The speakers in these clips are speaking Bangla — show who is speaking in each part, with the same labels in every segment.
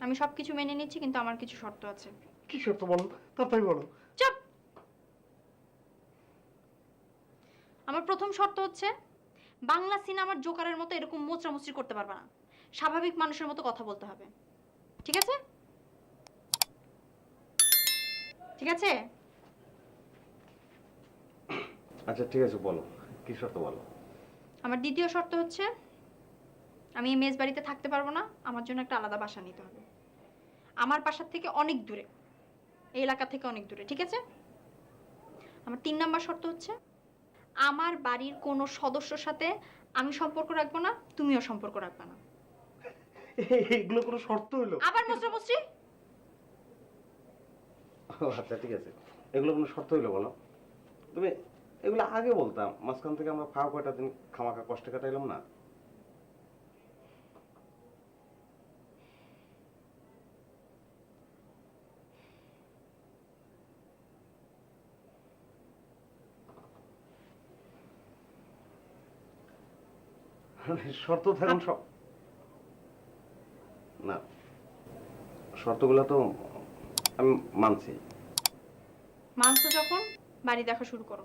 Speaker 1: আমি সব কিছু মেনে নিচ্ছি কিন্তু আমার কিছু শর্ত আছে।
Speaker 2: কি শর্ত বলো? তাড়াতাড়ি বলো।
Speaker 1: চুপ! আমার প্রথম শর্ত হচ্ছে বাংলা সিনেমার জোকারের মতো এরকম মোচড়ামুচড়ি করতে পারবে না। স্বাভাবিক মানুষের মতো কথা বলতে হবে। ঠিক আছে? ঠিক আছে?
Speaker 2: আচ্ছা ঠিক আছে বলো। কি শর্ত বলো?
Speaker 1: আমার দ্বিতীয় শর্ত হচ্ছে আমি এই মেজ বাড়িতে থাকতে পারব না আমার জন্য একটা আলাদা বাসা নিতে হবে। আমার বাসার থেকে অনেক দূরে এই এলাকা থেকে অনেক দূরে ঠিক আছে? আমার তিন নাম্বার শর্ত হচ্ছে আমার বাড়ির কোনো সদস্যর সাথে আমি সম্পর্ক রাখব না তুমিও সম্পর্ক রাখবে না।
Speaker 2: এগুলো কোনো শর্ত হইল
Speaker 1: আবার মুসরি
Speaker 2: আচ্ছা ঠিক আছে। এগুলো কোনো শর্ত হইল বলো? তুমি এগুলো আগে বলতাম মাঝখান থেকে আমরা ফাঁকা কয়টা দিন খামাখা কষ্ট কাটাইলাম না? শর্ত থাকুন সব। না শর্তগুলো তো আমি মানছি।
Speaker 1: মানছো যখন বাড়ি দেখা শুরু করো।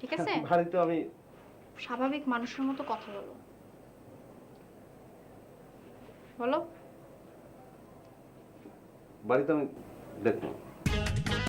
Speaker 1: ঠিক আছে?
Speaker 2: ভারী তো আমি
Speaker 1: স্বাভাবিক মানুষের মতো কথা বলো। বলো।
Speaker 2: বাড়িতে আমি দেখব।